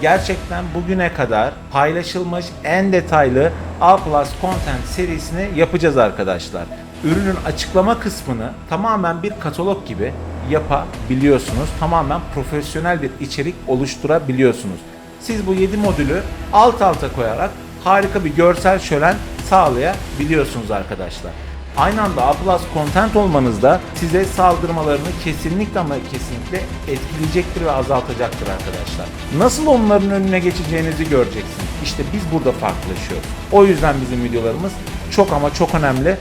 Gerçekten bugüne kadar paylaşılmış en detaylı A Plus Content serisini yapacağız arkadaşlar. Ürünün açıklama kısmını tamamen bir katalog gibi yapabiliyorsunuz. Tamamen profesyonel bir içerik oluşturabiliyorsunuz. Siz bu 7 modülü alt alta koyarak harika bir görsel şölen sağlayabiliyorsunuz arkadaşlar. Aynı anda A Plus Content olmanız da size saldırmalarını kesinlikle ama kesinlikle etkileyecektir ve azaltacaktır arkadaşlar. Nasıl onların önüne geçeceğinizi göreceksiniz. İşte biz burada farklılaşıyoruz. O yüzden bizim videolarımız çok ama çok önemli.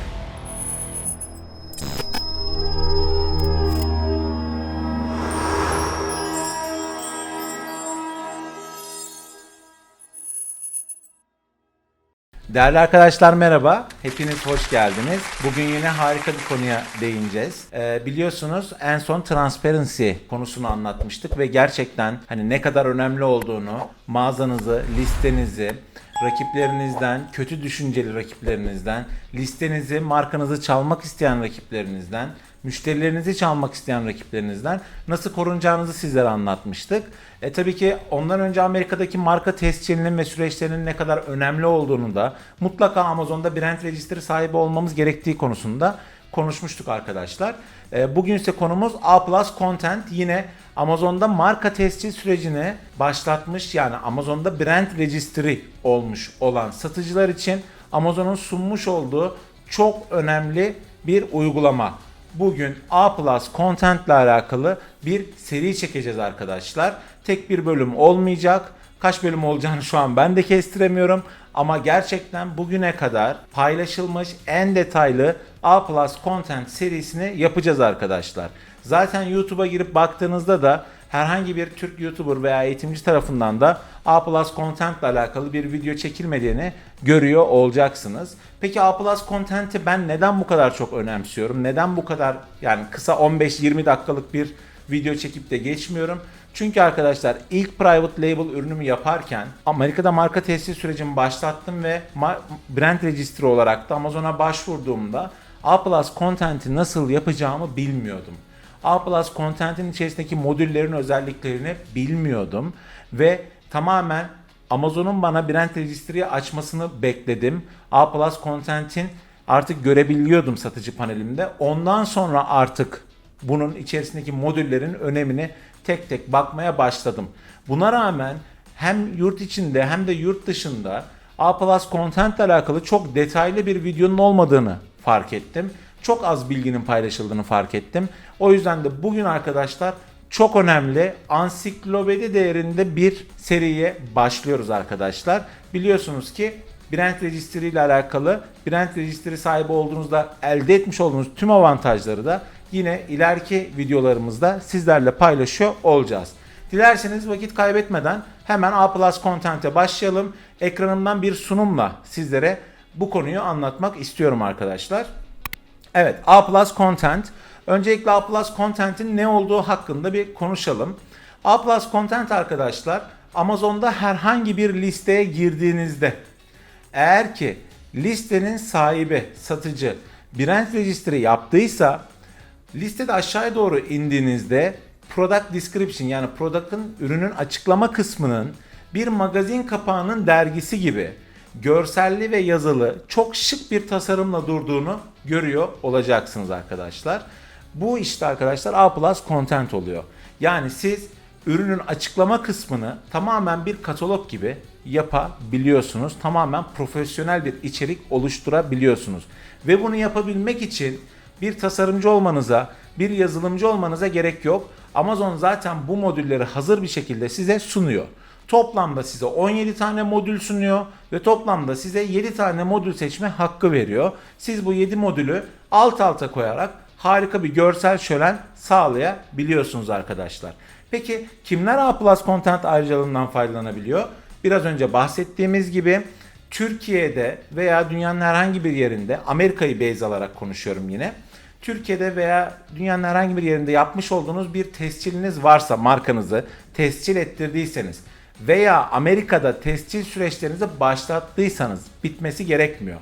Değerli arkadaşlar merhaba. Hepiniz hoş geldiniz. Bugün yine harika bir konuya değineceğiz. Ee, biliyorsunuz en son transparency konusunu anlatmıştık ve gerçekten hani ne kadar önemli olduğunu, mağazanızı, listenizi, rakiplerinizden, kötü düşünceli rakiplerinizden, listenizi, markanızı çalmak isteyen rakiplerinizden, müşterilerinizi çalmak isteyen rakiplerinizden nasıl korunacağınızı sizlere anlatmıştık. E tabii ki ondan önce Amerika'daki marka tescilinin ve süreçlerinin ne kadar önemli olduğunu da mutlaka Amazon'da brand registry sahibi olmamız gerektiği konusunda konuşmuştuk arkadaşlar. E, bugün ise konumuz A Plus Content yine Amazon'da marka tescil sürecini başlatmış yani Amazon'da brand registry olmuş olan satıcılar için Amazon'un sunmuş olduğu çok önemli bir uygulama. Bugün A Plus Content ile alakalı bir seri çekeceğiz arkadaşlar. Tek bir bölüm olmayacak. Kaç bölüm olacağını şu an ben de kestiremiyorum. Ama gerçekten bugüne kadar paylaşılmış en detaylı A Plus Content serisini yapacağız arkadaşlar. Zaten YouTube'a girip baktığınızda da herhangi bir Türk YouTuber veya eğitimci tarafından da A Plus Content ile alakalı bir video çekilmediğini görüyor olacaksınız. Peki A Plus Content'i ben neden bu kadar çok önemsiyorum? Neden bu kadar yani kısa 15-20 dakikalık bir video çekip de geçmiyorum? Çünkü arkadaşlar ilk private label ürünümü yaparken Amerika'da marka tescil sürecimi başlattım ve brand registry olarak da Amazon'a başvurduğumda A Plus Content'i nasıl yapacağımı bilmiyordum. A Plus Content'in içerisindeki modüllerin özelliklerini bilmiyordum ve tamamen Amazon'un bana brand registry'yi açmasını bekledim. A Plus Content'in artık görebiliyordum satıcı panelimde. Ondan sonra artık bunun içerisindeki modüllerin önemini tek tek bakmaya başladım. Buna rağmen hem yurt içinde hem de yurt dışında A Plus Content alakalı çok detaylı bir videonun olmadığını fark ettim. Çok az bilginin paylaşıldığını fark ettim. O yüzden de bugün arkadaşlar çok önemli ansiklopedi değerinde bir seriye başlıyoruz arkadaşlar. Biliyorsunuz ki Brand Registry ile alakalı Brand Registry sahibi olduğunuzda elde etmiş olduğunuz tüm avantajları da yine ileriki videolarımızda sizlerle paylaşıyor olacağız. Dilerseniz vakit kaybetmeden hemen A Plus Content'e başlayalım. Ekranımdan bir sunumla sizlere bu konuyu anlatmak istiyorum arkadaşlar. Evet A Plus Content. Öncelikle A Plus Content'in ne olduğu hakkında bir konuşalım. A Plus Content arkadaşlar Amazon'da herhangi bir listeye girdiğinizde eğer ki listenin sahibi, satıcı brand registry yaptıysa listede aşağıya doğru indiğinizde product description yani product'ın ürünün açıklama kısmının bir magazin kapağının dergisi gibi görselli ve yazılı çok şık bir tasarımla durduğunu görüyor olacaksınız arkadaşlar. Bu işte arkadaşlar A Content oluyor. Yani siz ürünün açıklama kısmını tamamen bir katalog gibi yapabiliyorsunuz. Tamamen profesyonel bir içerik oluşturabiliyorsunuz. Ve bunu yapabilmek için bir tasarımcı olmanıza, bir yazılımcı olmanıza gerek yok. Amazon zaten bu modülleri hazır bir şekilde size sunuyor. Toplamda size 17 tane modül sunuyor ve toplamda size 7 tane modül seçme hakkı veriyor. Siz bu 7 modülü alt alta koyarak harika bir görsel şölen sağlayabiliyorsunuz arkadaşlar. Peki kimler A Content ayrıcalığından faydalanabiliyor? Biraz önce bahsettiğimiz gibi Türkiye'de veya dünyanın herhangi bir yerinde Amerika'yı base alarak konuşuyorum yine. Türkiye'de veya dünyanın herhangi bir yerinde yapmış olduğunuz bir tesciliniz varsa markanızı tescil ettirdiyseniz veya Amerika'da tescil süreçlerinizi başlattıysanız bitmesi gerekmiyor.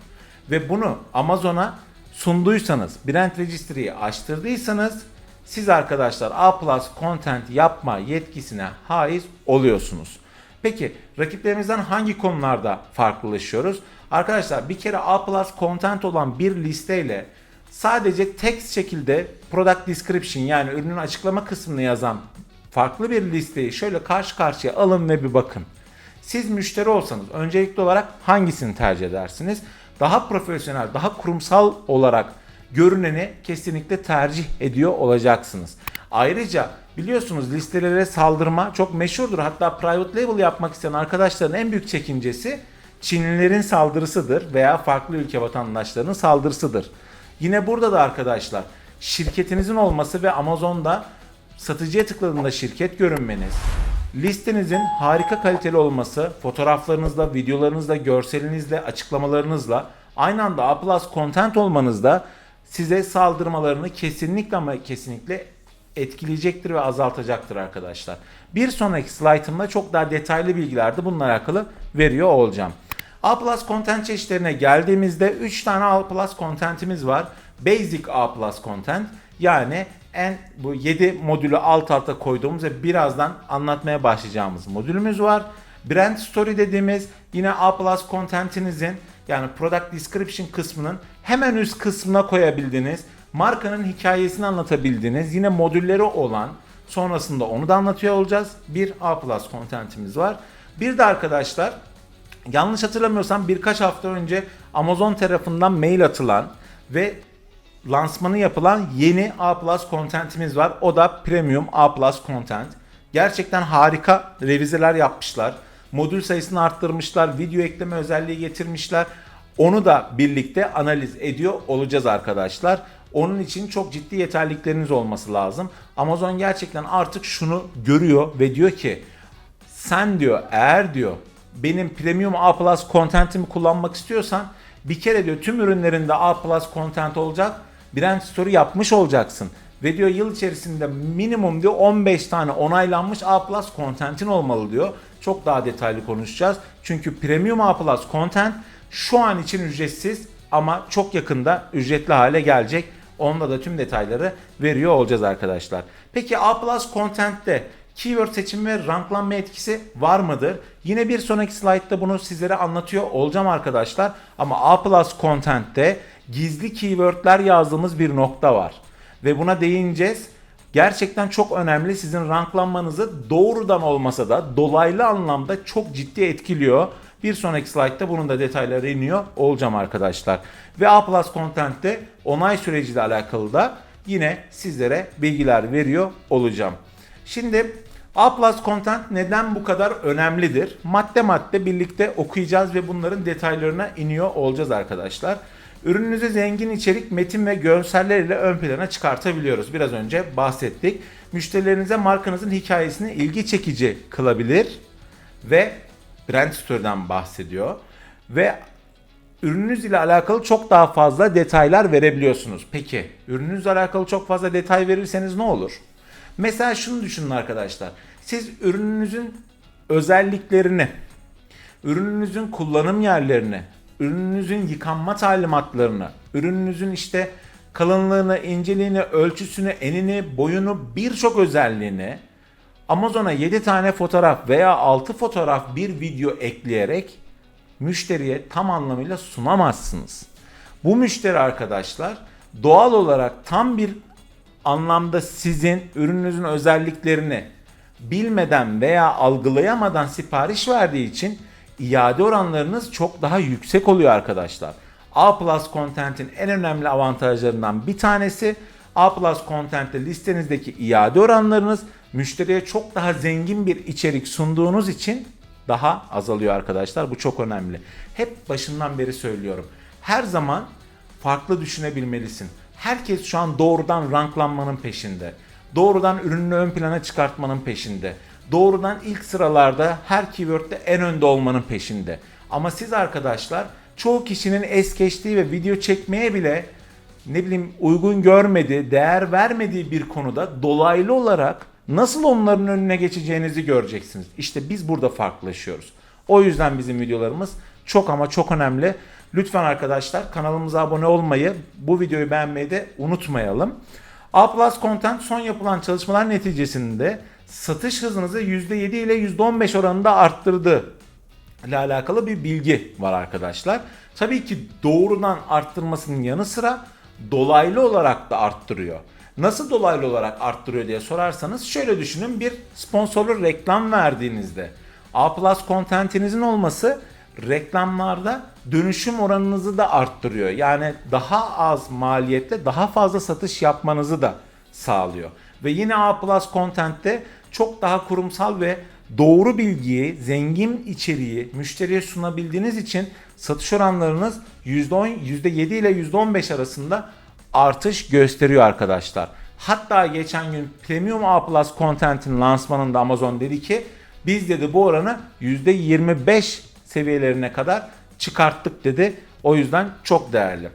Ve bunu Amazon'a sunduysanız, Brand Registry'yi açtırdıysanız siz arkadaşlar A Content yapma yetkisine haiz oluyorsunuz. Peki rakiplerimizden hangi konularda farklılaşıyoruz? Arkadaşlar bir kere A content olan bir listeyle sadece text şekilde product description yani ürünün açıklama kısmını yazan farklı bir listeyi şöyle karşı karşıya alın ve bir bakın. Siz müşteri olsanız öncelikli olarak hangisini tercih edersiniz? Daha profesyonel, daha kurumsal olarak görüneni kesinlikle tercih ediyor olacaksınız. Ayrıca biliyorsunuz listelere saldırma çok meşhurdur. Hatta private label yapmak isteyen arkadaşların en büyük çekincesi Çinlilerin saldırısıdır veya farklı ülke vatandaşlarının saldırısıdır. Yine burada da arkadaşlar şirketinizin olması ve Amazon'da satıcıya tıkladığında şirket görünmeniz, listenizin harika kaliteli olması, fotoğraflarınızla, videolarınızla, görselinizle, açıklamalarınızla aynı anda A+ content olmanızda size saldırmalarını kesinlikle ama kesinlikle etkileyecektir ve azaltacaktır arkadaşlar. Bir sonraki slaytımda çok daha detaylı bilgiler de bununla alakalı veriyor olacağım. A content çeşitlerine geldiğimizde 3 tane A contentimiz var. Basic A content yani en bu 7 modülü alt alta koyduğumuz ve birazdan anlatmaya başlayacağımız modülümüz var. Brand Story dediğimiz yine A Plus contentinizin yani Product Description kısmının hemen üst kısmına koyabildiğiniz markanın hikayesini anlatabildiğiniz yine modülleri olan sonrasında onu da anlatıyor olacağız. Bir A Plus contentimiz var. Bir de arkadaşlar yanlış hatırlamıyorsam birkaç hafta önce Amazon tarafından mail atılan ve lansmanı yapılan yeni A Plus contentimiz var. O da Premium A Plus content. Gerçekten harika revizeler yapmışlar. Modül sayısını arttırmışlar. Video ekleme özelliği getirmişler. Onu da birlikte analiz ediyor olacağız arkadaşlar. Onun için çok ciddi yeterlilikleriniz olması lazım. Amazon gerçekten artık şunu görüyor ve diyor ki sen diyor eğer diyor benim premium A Plus contentimi kullanmak istiyorsan bir kere diyor tüm ürünlerinde A Plus content olacak. Brand story yapmış olacaksın. Ve diyor yıl içerisinde minimum diyor 15 tane onaylanmış A Plus content'in olmalı diyor. Çok daha detaylı konuşacağız. Çünkü premium A Plus content şu an için ücretsiz ama çok yakında ücretli hale gelecek. Onda da tüm detayları veriyor olacağız arkadaşlar. Peki A Plus Content'te keyword seçimi ve ranklanma etkisi var mıdır? Yine bir sonraki slaytta bunu sizlere anlatıyor olacağım arkadaşlar. Ama A Plus Content'te gizli keywordler yazdığımız bir nokta var. Ve buna değineceğiz. Gerçekten çok önemli. Sizin ranklanmanızı doğrudan olmasa da dolaylı anlamda çok ciddi etkiliyor. Bir sonraki slaytta bunun da detayları iniyor olacağım arkadaşlar. Ve A Plus Content'te onay süreciyle alakalı da yine sizlere bilgiler veriyor olacağım. Şimdi A Plus Content neden bu kadar önemlidir? Madde madde birlikte okuyacağız ve bunların detaylarına iniyor olacağız arkadaşlar. Ürününüzü zengin içerik, metin ve görseller ile ön plana çıkartabiliyoruz. Biraz önce bahsettik. Müşterilerinize markanızın hikayesini ilgi çekici kılabilir ve brand story'den bahsediyor. Ve ürününüz ile alakalı çok daha fazla detaylar verebiliyorsunuz. Peki ürününüzle alakalı çok fazla detay verirseniz ne olur? Mesela şunu düşünün arkadaşlar. Siz ürününüzün özelliklerini, ürününüzün kullanım yerlerini, ürününüzün yıkanma talimatlarını, ürününüzün işte kalınlığını, inceliğini, ölçüsünü, enini, boyunu, birçok özelliğini Amazon'a 7 tane fotoğraf veya 6 fotoğraf bir video ekleyerek müşteriye tam anlamıyla sunamazsınız. Bu müşteri arkadaşlar doğal olarak tam bir anlamda sizin ürününüzün özelliklerini bilmeden veya algılayamadan sipariş verdiği için iade oranlarınız çok daha yüksek oluyor arkadaşlar. A Plus Content'in en önemli avantajlarından bir tanesi A Plus Content'te listenizdeki iade oranlarınız müşteriye çok daha zengin bir içerik sunduğunuz için daha azalıyor arkadaşlar. Bu çok önemli. Hep başından beri söylüyorum. Her zaman farklı düşünebilmelisin. Herkes şu an doğrudan ranklanmanın peşinde. Doğrudan ürününü ön plana çıkartmanın peşinde. Doğrudan ilk sıralarda her keyword'de en önde olmanın peşinde. Ama siz arkadaşlar çoğu kişinin es geçtiği ve video çekmeye bile ne bileyim uygun görmediği, değer vermediği bir konuda dolaylı olarak nasıl onların önüne geçeceğinizi göreceksiniz. İşte biz burada farklılaşıyoruz. O yüzden bizim videolarımız çok ama çok önemli. Lütfen arkadaşlar kanalımıza abone olmayı, bu videoyu beğenmeyi de unutmayalım. A Content son yapılan çalışmalar neticesinde satış hızınızı %7 ile %15 oranında arttırdı ile alakalı bir bilgi var arkadaşlar. Tabii ki doğrudan arttırmasının yanı sıra dolaylı olarak da arttırıyor. Nasıl dolaylı olarak arttırıyor diye sorarsanız şöyle düşünün bir sponsorlu reklam verdiğinizde A Plus kontentinizin olması reklamlarda dönüşüm oranınızı da arttırıyor. Yani daha az maliyetle daha fazla satış yapmanızı da sağlıyor. Ve yine A Plus Content'te çok daha kurumsal ve doğru bilgiyi, zengin içeriği müşteriye sunabildiğiniz için satış oranlarınız %10, %7 ile %15 arasında artış gösteriyor arkadaşlar. Hatta geçen gün Premium A Plus Content'in lansmanında Amazon dedi ki biz dedi bu oranı %25 seviyelerine kadar çıkarttık dedi. O yüzden çok değerli.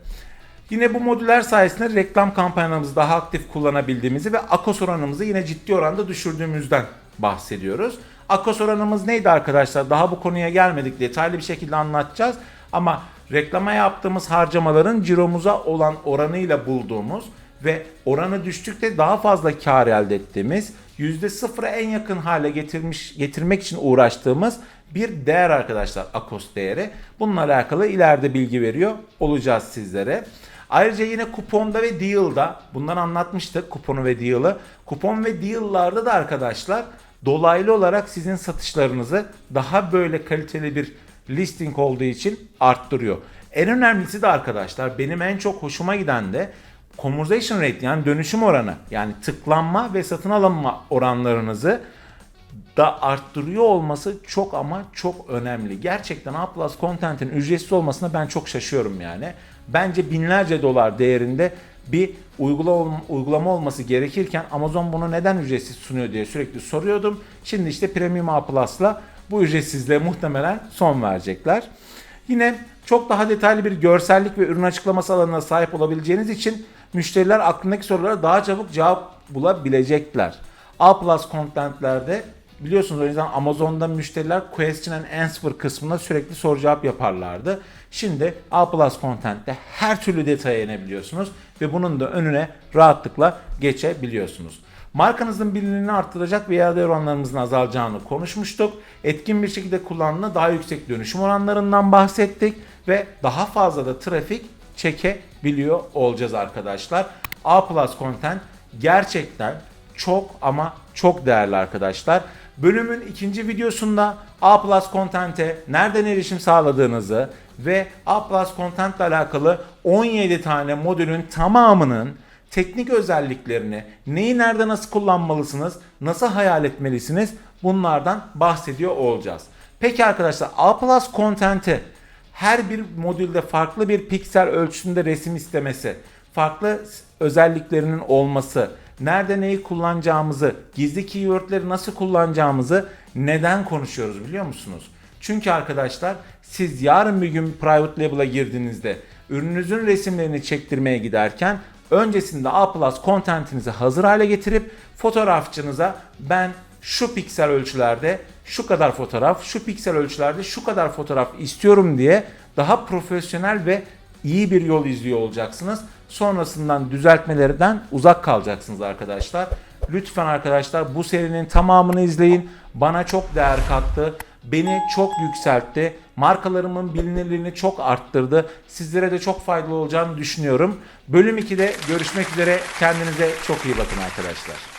Yine bu modüller sayesinde reklam kampanyalarımızı daha aktif kullanabildiğimizi ve akos oranımızı yine ciddi oranda düşürdüğümüzden bahsediyoruz. Akos oranımız neydi arkadaşlar? Daha bu konuya gelmedik. Detaylı bir şekilde anlatacağız. Ama reklama yaptığımız harcamaların ciromuza olan oranıyla bulduğumuz ve oranı düştükçe daha fazla kar elde ettiğimiz %0'a en yakın hale getirmiş getirmek için uğraştığımız bir değer arkadaşlar Akos değeri. Bununla alakalı ileride bilgi veriyor olacağız sizlere. Ayrıca yine kuponda ve deal'da bundan anlatmıştık kuponu ve deal'ı. Kupon ve deal'larda da arkadaşlar dolaylı olarak sizin satışlarınızı daha böyle kaliteli bir listing olduğu için arttırıyor. En önemlisi de arkadaşlar benim en çok hoşuma giden de conversion rate yani dönüşüm oranı yani tıklanma ve satın alınma oranlarınızı da arttırıyor olması çok ama çok önemli. Gerçekten A Plus Content'in ücretsiz olmasına ben çok şaşıyorum yani. Bence binlerce dolar değerinde bir uygulama, uygulama olması gerekirken Amazon bunu neden ücretsiz sunuyor diye sürekli soruyordum. Şimdi işte Premium A Plus'la bu ücretsizliğe muhtemelen son verecekler. Yine çok daha detaylı bir görsellik ve ürün açıklaması alanına sahip olabileceğiniz için müşteriler aklındaki sorulara daha çabuk cevap bulabilecekler. A Plus contentlerde biliyorsunuz o yüzden Amazon'da müşteriler question and answer kısmında sürekli soru cevap yaparlardı. Şimdi A Plus Content'te her türlü detaya inebiliyorsunuz ve bunun da önüne rahatlıkla geçebiliyorsunuz. Markanızın bilinirliğini arttıracak ve iade oranlarımızın azalacağını konuşmuştuk. Etkin bir şekilde kullanımına daha yüksek dönüşüm oranlarından bahsettik ve daha fazla da trafik çekebiliyor olacağız arkadaşlar. A Plus Content gerçekten çok ama çok değerli arkadaşlar. Bölümün ikinci videosunda A Plus Content'e nereden erişim sağladığınızı ve A Plus Content ile alakalı 17 tane modülün tamamının teknik özelliklerini, neyi nerede nasıl kullanmalısınız, nasıl hayal etmelisiniz bunlardan bahsediyor olacağız. Peki arkadaşlar A Plus Content'i her bir modülde farklı bir piksel ölçüsünde resim istemesi, farklı özelliklerinin olması, nerede neyi kullanacağımızı, gizli keywordleri nasıl kullanacağımızı neden konuşuyoruz biliyor musunuz? Çünkü arkadaşlar siz yarın bir gün private label'a girdiğinizde ürününüzün resimlerini çektirmeye giderken öncesinde A Plus contentinizi hazır hale getirip fotoğrafçınıza ben şu piksel ölçülerde şu kadar fotoğraf, şu piksel ölçülerde şu kadar fotoğraf istiyorum diye daha profesyonel ve iyi bir yol izliyor olacaksınız. Sonrasından düzeltmelerden uzak kalacaksınız arkadaşlar. Lütfen arkadaşlar bu serinin tamamını izleyin. Bana çok değer kattı. Beni çok yükseltti. Markalarımın bilinirliğini çok arttırdı. Sizlere de çok faydalı olacağını düşünüyorum. Bölüm 2'de görüşmek üzere. Kendinize çok iyi bakın arkadaşlar.